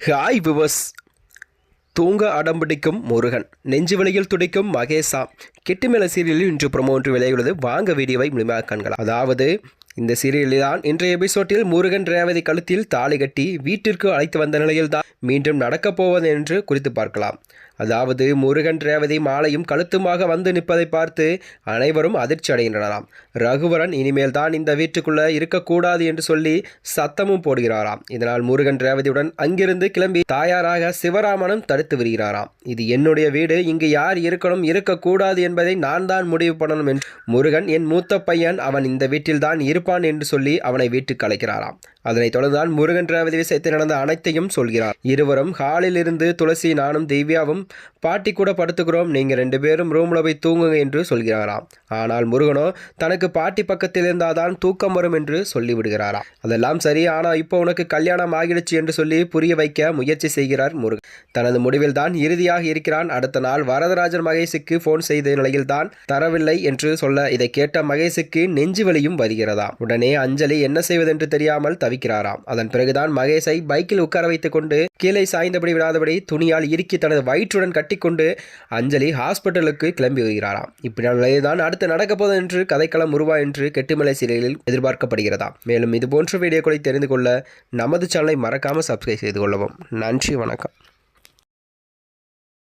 Hi விவஸ் தூங்க அடம்பிடிக்கும் முருகன். நெஞ்சு வலியில் துடிக்கும் மகேஷா கெட்டுமேல சீரியலில் இன்று ப்ரொமோ ஒன்று விளையுள்ளது வாங்க வீடியோவை முழுமையாக காண்கலாம். அதாவது இந்த சீரியலில்தான் இன்றைய எபிசோட்டில் முருகன் ரேவதி கழுத்தில் தாலி கட்டி வீட்டிற்கு அழைத்து வந்த நிலையில்தான் மீண்டும் நடக்கப் போவது என்று குறித்து பார்க்கலாம். அதாவது முருகன் ரேவதி மாலையும் கழுத்துமாக வந்து நிற்பதை பார்த்து அனைவரும் அதிர்ச்சி அடைகின்றனராம். ரகுவரன் இனிமேல் தான் இந்த வீட்டுக்குள்ளே இருக்கக்கூடாது என்று சொல்லி சத்தமும் போடுகிறாராம். இதனால் முருகன் ரேவதியுடன் அங்கிருந்து கிளம்பி தாயாராக சிவராமனும் தடுத்து வருகிறாராம் இது என்னுடைய வீடு இங்கு யார் இருக்கணும் இருக்கக்கூடாது என்பதை நான் தான் முடிவு பண்ணணும் என்று முருகன் என் மூத்த பையன் அவன் இந்த வீட்டில் தான் இருப்பான் என்று சொல்லி அவனை வீட்டுக்கு அழைக்கிறாராம். அதனைத் தொடர்ந்தான் முருகன் ரேவதி விஷயத்தில் நடந்த அனைத்தையும் சொல்கிறார். இருவரும் ஹாலில் இருந்து துளசி நானும் திவ்யாவும் பாட்டி கூட படுத்துக்கிறோம் நீங்க ரெண்டு பேரும் ரூம்ல போய் தூங்குங்க என்று சொல்கிறாராம். ஆனால் முருகனோ தனக்கு பாட்டி பக்கத்தில் இருந்தால்தான் தூக்கம் வரும் என்று சொல்லிவிடுகிறாராம் அதெல்லாம் சரி ஆனால் இப்போ உனக்கு கல்யாணம் ஆகிடுச்சு என்று சொல்லி புரிய வைக்க முயற்சி செய்கிறார் முருகன். தனது முடிவில் தான் இறுதியாக இருக்கிறான். அடுத்த நாள் வரதராஜன் மகேஷுக்கு போன் செய்த நிலையில் தான் தரவில்லை என்று சொல்ல இதை கேட்ட மகேஷுக்கு நெஞ்சு வலியும் வருகிறதாம். உடனே அஞ்சலி என்ன செய்வதென்று தெரியாமல் தவிக்கிறாராம். அதன் பிறகுதான் மகேஷை பைக்கில் உட்கார வைத்துக் கொண்டு கீழே சாய்ந்தபடி விடாதபடி துணியால் இறுக்கி தனது வயிற்றுடன் கட்டிக்கொண்டு அஞ்சலி ஹாஸ்பிட்டலுக்கு கிளம்பி வருகிறாராம். இப்படியான நிலையில்தான் அடுத்து நடக்கப் போது என்று கதைக்களம் உருவா என்று கெட்டுமலை சீரியலில் எதிர்பார்க்கப்படுகிறதா மேலும் இது போன்ற வீடியோக்களை தெரிந்து கொள்ள நமது சேனலை மறக்காமல் சப்ஸ்கிரைப் செய்து கொள்ளவும். நன்றி வணக்கம்.